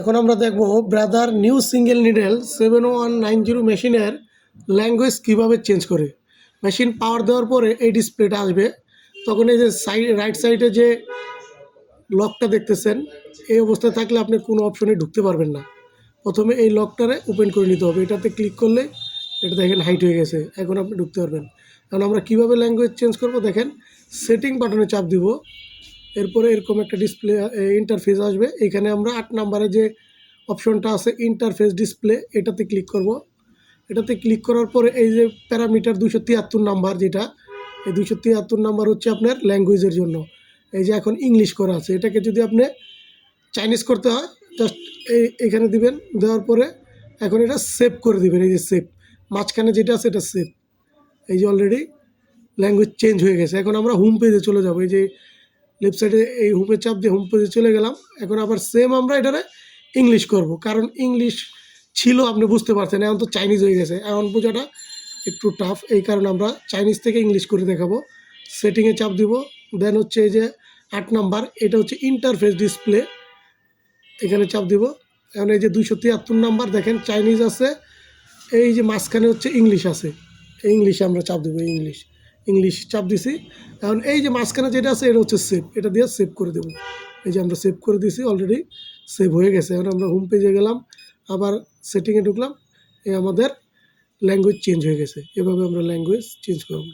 এখন আমরা দেখব brother new single needle seven one nine zero মেশিনের ল্যাঙ্গুয়েজ কীভাবে চেঞ্জ করে। মেশিন পাওয়ার দেওয়ার পরে এই ডিসপ্লেটা আসবে। তখন এই যে সাইড রাইট সাইডে যে লকটা দেখতেছেন, এই অবস্থায় থাকলে আপনি কোনো অপশনে ঢুকতে পারবেন না। প্রথমে এই লকটারে ওপেন করে নিতে হবে। এটাতে ক্লিক করলে এটা দেখেন হাইট হয়ে গেছে। এখন আপনি ঢুকতে পারবেন। এখন আমরা কীভাবে ল্যাঙ্গুয়েজ চেঞ্জ করব? দেখেন সেটিং বাটনে চাপ দিব। এরপরে এরকম একটা ডিসপ্লে ইন্টারফেস আসবে। এখানে আমরা আট নাম্বারে যে অপশনটা আছে ইন্টারফেস ডিসপ্লে এটাতে ক্লিক করব। এটাতে ক্লিক করার পরে এই যে প্যারামিটার দুশো তিয়াত্তর নাম্বার যেটা, এই দুশো তিয়াত্তর নাম্বার হচ্ছে আপনার ল্যাঙ্গুয়েজের জন্য। এই যে এখন ইংলিশ করা আছে। এটাকে যদি আপনি চাইনিজ করতে হয় জাস্ট এই, এখানে দিবেন, দেওয়ার পরে এখন এটা সেভ করে দিবেন। এই যে সেভ মাঝখানে যেটা আছে এটা সেভ এই যে অলরেডি ল্যাঙ্গুয়েজ চেঞ্জ হয়ে গেছে। এখন আমরা হোম পেজে চলে যাব। এই যে লেফট সাইডে এই হোমে চাপ দিয়ে হোম পেজে চলে গেলাম। এখন আবার সেম আমরা এটারে ইংলিশ করব। কারণ ইংলিশ ছিল, আপনি বুঝতে পারছেন, এখন তো চাইনিজ হয়ে গেছে। এখন বোঝাটা একটু টাফ এই কারণে আমরা চাইনিজ থেকে ইংলিশ করে দেখাবো। সেটিংয়ে চাপ দিব দেন হচ্ছে এই যে আট নাম্বার, এটা হচ্ছে ইন্টারফেস ডিসপ্লে এখানে চাপ দিব। এখন এই যে দুইশো তিয়াত্তর নাম্বার, দেখেন চাইনিজ আছে, এই যে মাঝখানে হচ্ছে ইংলিশ আছে। ইংলিশে আমরা চাপ দেবো ইংলিশ ইংলিশ চাপ দিছি। এখন এই যে মাঝখানে যেটা আছে, এটা হচ্ছে সেভ এটা দিয়ে সেভ করে দেবো। এই যে আমরা সেভ করে দিছি অলরেডি সেভ হয়ে গেছে। এখন আমরা হোম পেজে গেলাম, আবার সেটিংয়ে ঢুকলাম, এই আমাদের ল্যাঙ্গুয়েজ চেঞ্জ হয়ে গেছে। এভাবে আমরা ল্যাঙ্গুয়েজ চেঞ্জ করব।